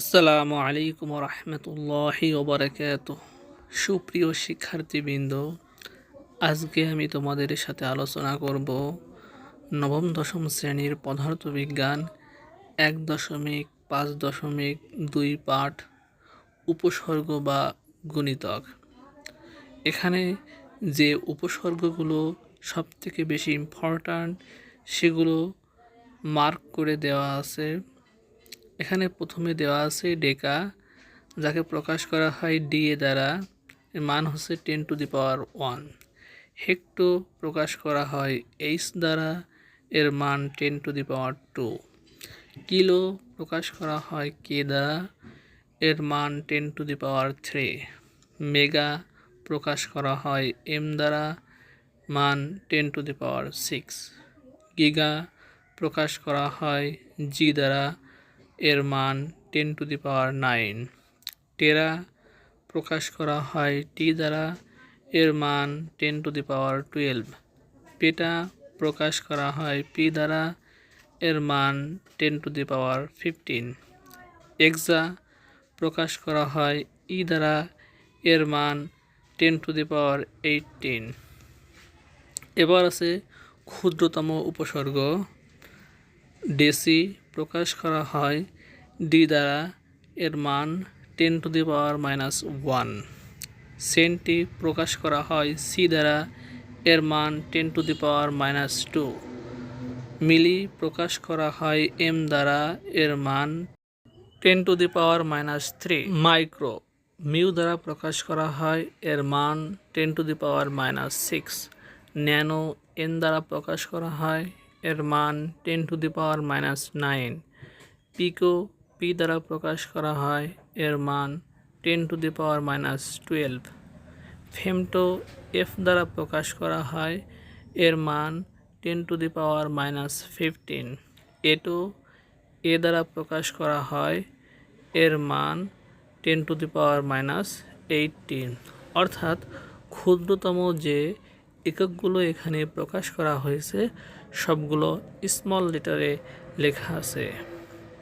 আসসালামু আলাইকুম রহমতুল্লাহি ওবরাকাত সুপ্রিয় শিক্ষার্থীবৃন্দ, আজকে আমি তোমাদের সাথে আলোচনা করব নবম দশম শ্রেণির পদার্থবিজ্ঞান এক দশমিক পাঁচ দশমিক দুই পাঠ উপসর্গ বা গণিতক। এখানে যে উপসর্গগুলো সবথেকে বেশি ইম্পর্ট্যান্ট সেগুলো মার্ক করে দেওয়া আছে। এখানে প্রথমে দেওয়া আছে ডেকা, যাকে প্রকাশ করা হয় ডি এ দ্বারা। এর মান হচ্ছে ten to the power one. Hecto প্রকাশ করা হয় এইচ দ্বারা, এর মান ten to the power two. Kilo প্রকাশ করা হয় কে দ্বারা, এর মান ten to the power three. Mega প্রকাশ করা হয় এম দ্বারা, মান ten to the power six. Giga প্রকাশ করা হয় জি দ্বারা এর মান ten to the power nine tera প্রকাশ করা হয় টি দ্বারা, এর মান ten to the power twelve peta প্রকাশ করা হয় পি দ্বারা, এর মান ten to the power fifteen exa প্রকাশ করা হয় ই দ্বারা, এর মান ten to the power eighteen এবার আছে ক্ষুদ্রতম উপসর্গ, ডেসি প্রকাশ করা হয় ডি দ্বারা। এর মান ten to the power minus one centi প্রকাশ করা হয় সি দ্বারা। এর মান ten to the power minus two milli প্রকাশ করা হয় এম দ্বারা। এর মান ten to the power minus three micro mu দ্বারা প্রকাশ করা হয়। এর মান ten to the power minus six nano N দ্বারা প্রকাশ করা হয়। এর মান ten to the power minus nine pico P দ্বারা প্রকাশ করা হয়, এর মান ten to the power minus twelve femto F দ্বারা প্রকাশ করা হয়, এর মান ten to the power minus fifteen atto A দ্বারা প্রকাশ করা হয়, এর মান ten to the power minus eighteen অর্থাৎ ক্ষুদ্রতম যে এককগুলো এখানে প্রকাশ করা হয়েছে সবগুলো স্মল লেটারে লেখা আছে।